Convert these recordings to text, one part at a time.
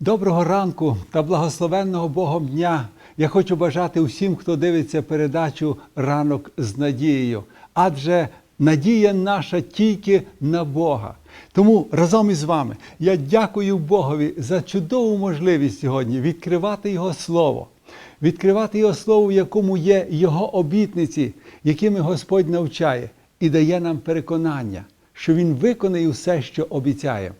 Доброго ранку та благословенного Богом дня. Я хочу бажати усім, хто дивиться передачу Ранок з надією, адже надія наша тільки на Бога. Тому разом із вами я дякую Богові за чудову можливість сьогодні відкривати Його Слово, відкривати Його Слово, в якому є Його обітниці, якими Господь навчає і дає нам переконання, що Він виконає все, що обіцяє.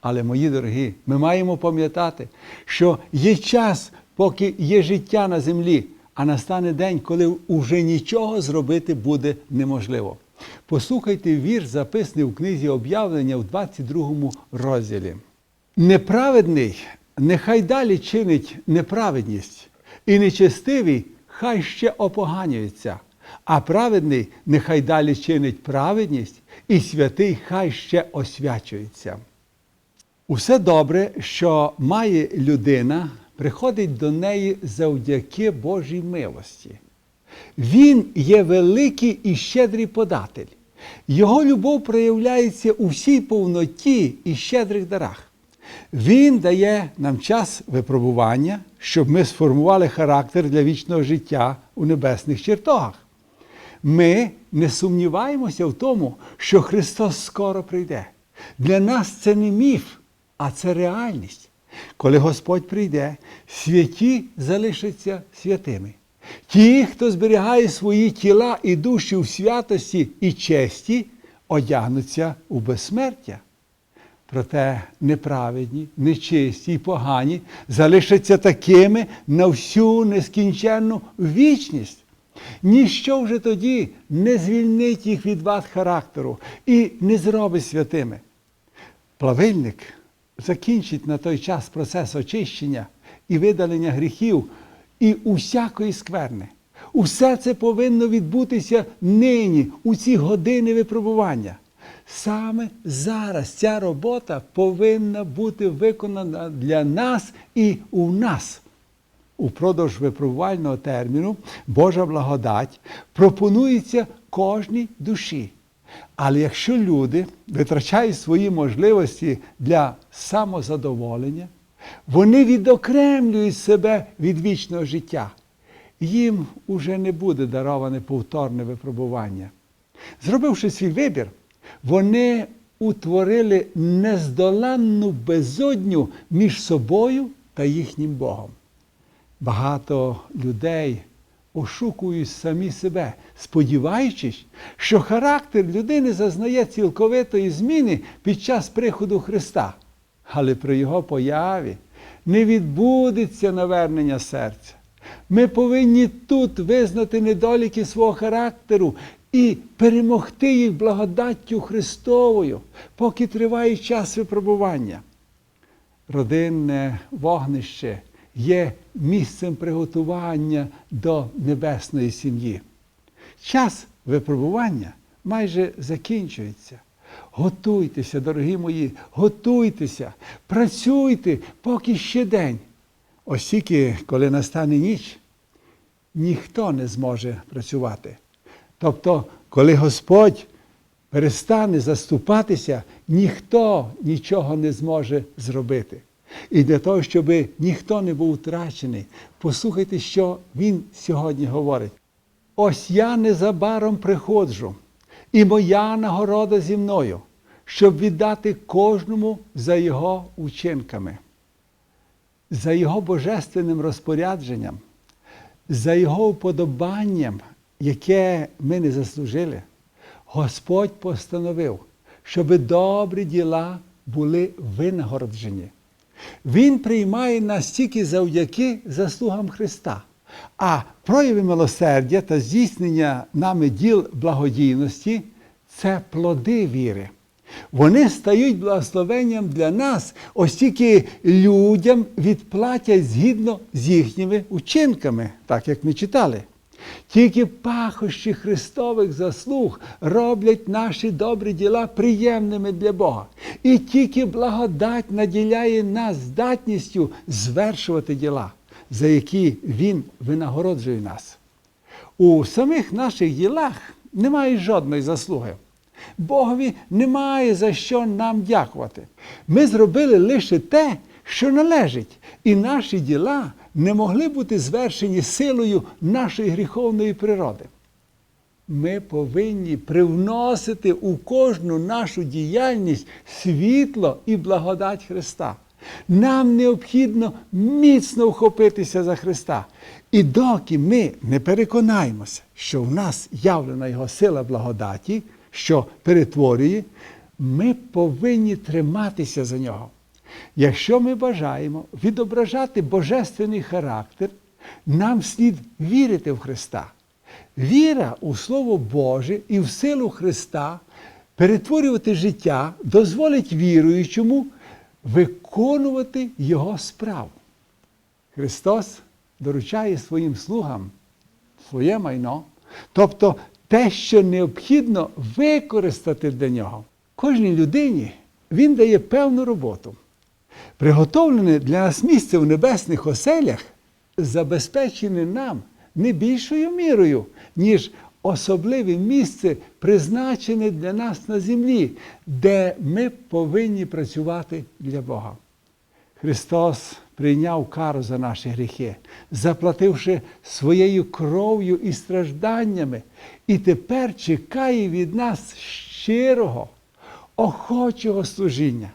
Але, мої дорогі, ми маємо пам'ятати, що є час, поки є життя на землі, а настане день, коли вже нічого зробити буде неможливо. Послухайте вірш, записаний у книзі об'явлення в 22 розділі. Неправедний нехай далі чинить неправедність, і нечестивий хай ще опоганюється, а праведний нехай далі чинить праведність, і святий хай ще освячується. Усе добре, що має людина, приходить до неї завдяки Божій милості. Він є великий і щедрий податель. Його любов проявляється у всій повноті і щедрих дарах. Він дає нам час випробування, щоб ми сформували характер для вічного життя у небесних чертогах. Ми не сумніваємося в тому, що Христос скоро прийде. Для нас це не міф, а це реальність. Коли Господь прийде, святі залишаться святими. Ті, хто зберігає свої тіла і душі в святості і честі, одягнуться у безсмертя. Проте неправедні, нечисті і погані залишаться такими на всю нескінченну вічність. Ніщо вже тоді не звільнить їх від вад характеру і не зробить святими. Плавильник закінчить на той час процес очищення і видалення гріхів і усякої скверни. Усе це повинно відбутися нині, у ці години випробування. Саме зараз ця робота повинна бути виконана для нас і у нас. Упродовж випробувального терміну Божа благодать пропонується кожній душі. Але якщо люди витрачають свої можливості для самозадоволення, вони відокремлюють себе від вічного життя. Їм уже не буде дароване повторне випробування. Зробивши свій вибір, вони утворили нездоланну безодню між собою та їхнім Богом. Багато людей ошукують самі себе, сподіваючись, що характер людини зазнає цілковитої зміни під час приходу Христа. Але при Його появі не відбудеться навернення серця. Ми повинні тут визнати недоліки свого характеру і перемогти їх благодаттю Христовою, поки триває час випробування. Родинне вогнище є місцем приготування до небесної сім'ї. Час випробування майже закінчується. Готуйтеся, дорогі мої, готуйтеся, працюйте, поки ще день. Ось тільки, коли настане ніч, ніхто не зможе працювати. Тобто, коли Господь перестане заступатися, ніхто нічого не зможе зробити. І для того, щоб ніхто не був втрачений, послухайте, що Він сьогодні говорить. Ось я незабаром приходжу, і моя нагорода зі мною, щоб віддати кожному за його учинками, за його божественним розпорядженням, за його вподобанням, яке ми не заслужили. Господь постановив, щоб добрі діла були винагороджені. Він приймає нас тільки завдяки заслугам Христа. А прояви милосердя та здійснення нами діл благодійності це плоди віри. Вони стають благословенням для нас, ось тільки людям відплатять згідно з їхніми учинками, так як ми читали. Тільки пахощі Христових заслуг роблять наші добрі діла приємними для Бога. І тільки благодать наділяє нас здатністю звершувати діла, за які Він винагороджує нас. У самих наших ділах немає жодної заслуги. Богові немає за що нам дякувати. Ми зробили лише те, що належить, і наші діла не могли бути звершені силою нашої гріховної природи. Ми повинні привносити у кожну нашу діяльність світло і благодать Христа. Нам необхідно міцно вхопитися за Христа. І доки ми не переконаємося, що в нас явлена Його сила благодаті, що перетворює, ми повинні триматися за нього. Якщо ми бажаємо відображати божественний характер, нам слід вірити в Христа. Віра у Слово Боже і в силу Христа перетворювати життя дозволить віруючому виконувати Його справу. Христос доручає своїм слугам своє майно, тобто те, що необхідно використати для нього. Кожній людині Він дає певну роботу. Приготовлене для нас місце в небесних оселях забезпечене нам не більшою мірою, ніж особливе місце, призначене для нас на землі, де ми повинні працювати для Бога. Христос прийняв кару за наші гріхи, заплативши своєю кров'ю і стражданнями, і тепер чекає від нас щирого, охочого служіння.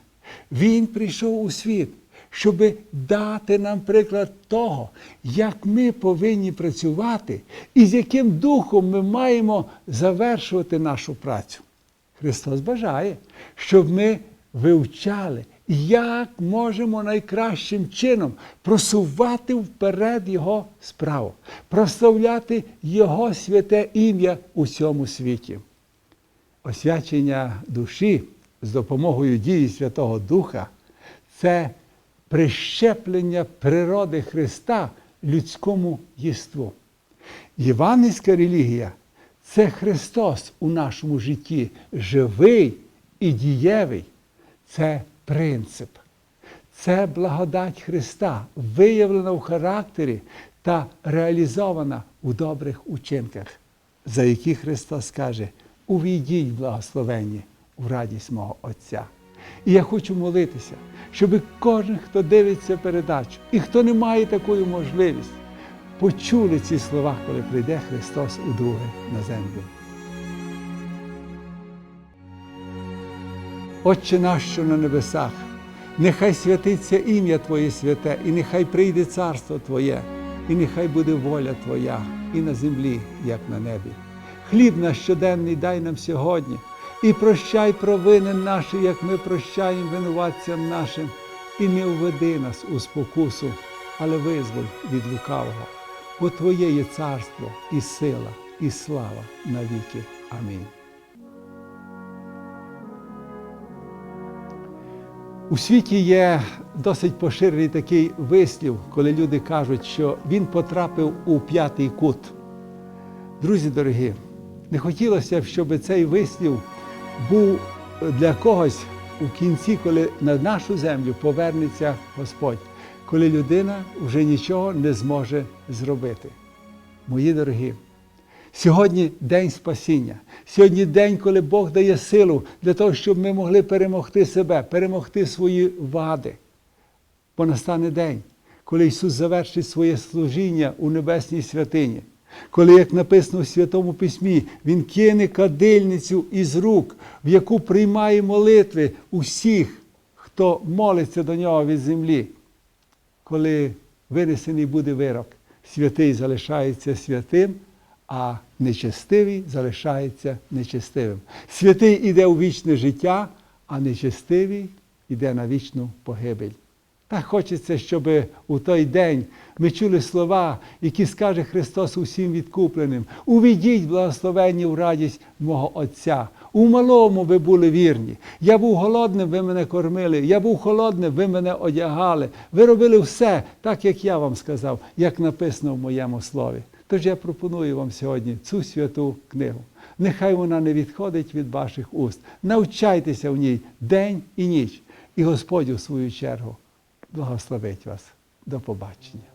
Він прийшов у світ, щоб дати нам приклад того, як ми повинні працювати і з яким духом ми маємо завершувати нашу працю. Христос бажає, щоб ми вивчали, як можемо найкращим чином просувати вперед Його справу, прославляти Його святе ім'я у цьому світі. Освячення душі з допомогою дії Святого Духа це прищеплення природи Христа людському єству. Євангельська релігія це Христос у нашому житті живий і дієвий. Це принцип. Це благодать Христа, виявлена в характері та реалізована у добрих учинках, за які Христос каже: увійдіть благословенні у радість мого Отця. І я хочу молитися, щоб кожен, хто дивиться передачу і хто не має такої можливість, почули ці слова, коли прийде Христос удруге на землю. Отче наш, що на небесах, нехай святиться ім'я Твоє святе, і нехай прийде царство Твоє, і нехай буде воля Твоя і на землі, як на небі. Хліб наш щоденний дай нам сьогодні, і прощай провини наші, як ми прощаємо винуватцям нашим, і не уведи нас у спокусу, але визволь від лукавого, бо Твоє є царство, і сила, і слава навіки. Амінь. У світі є досить поширений такий вислів, коли люди кажуть, що він потрапив у п'ятий кут. Друзі дорогі, не хотілося б, щоб цей вислів був для когось у кінці, коли на нашу землю повернеться Господь, коли людина вже нічого не зможе зробити. Мої дорогі, Сьогодні день спасіння. Сьогодні день, коли Бог дає силу для того, щоб ми могли перемогти себе, перемогти свої вади. Бо настане день, коли Ісус завершить своє служіння у небесній святині, коли, як написано в Святому Письмі, Він кине кадильницю із рук, в яку приймає молитви усіх, хто молиться до нього від землі. Коли винесений буде вирок, святий залишається святим а нечестивий залишається нечестивим. Святий іде у вічне життя, а нечестивий іде на вічну погибель. Так хочеться, щоб у той день ми чули слова, які скаже Христос усім відкупленим. Увійдіть благословенні в радість мого Отця. У малому ви були вірні. Я був голодним, ви мене кормили. Я був холодним, ви мене одягали. Ви робили все так, як я вам сказав, як написано в моєму слові. Тож я пропоную вам сьогодні цю святу книгу. Нехай вона не відходить від ваших уст. Навчайтеся в ній день і ніч. І Господь у свою чергу благословить вас. До побачення.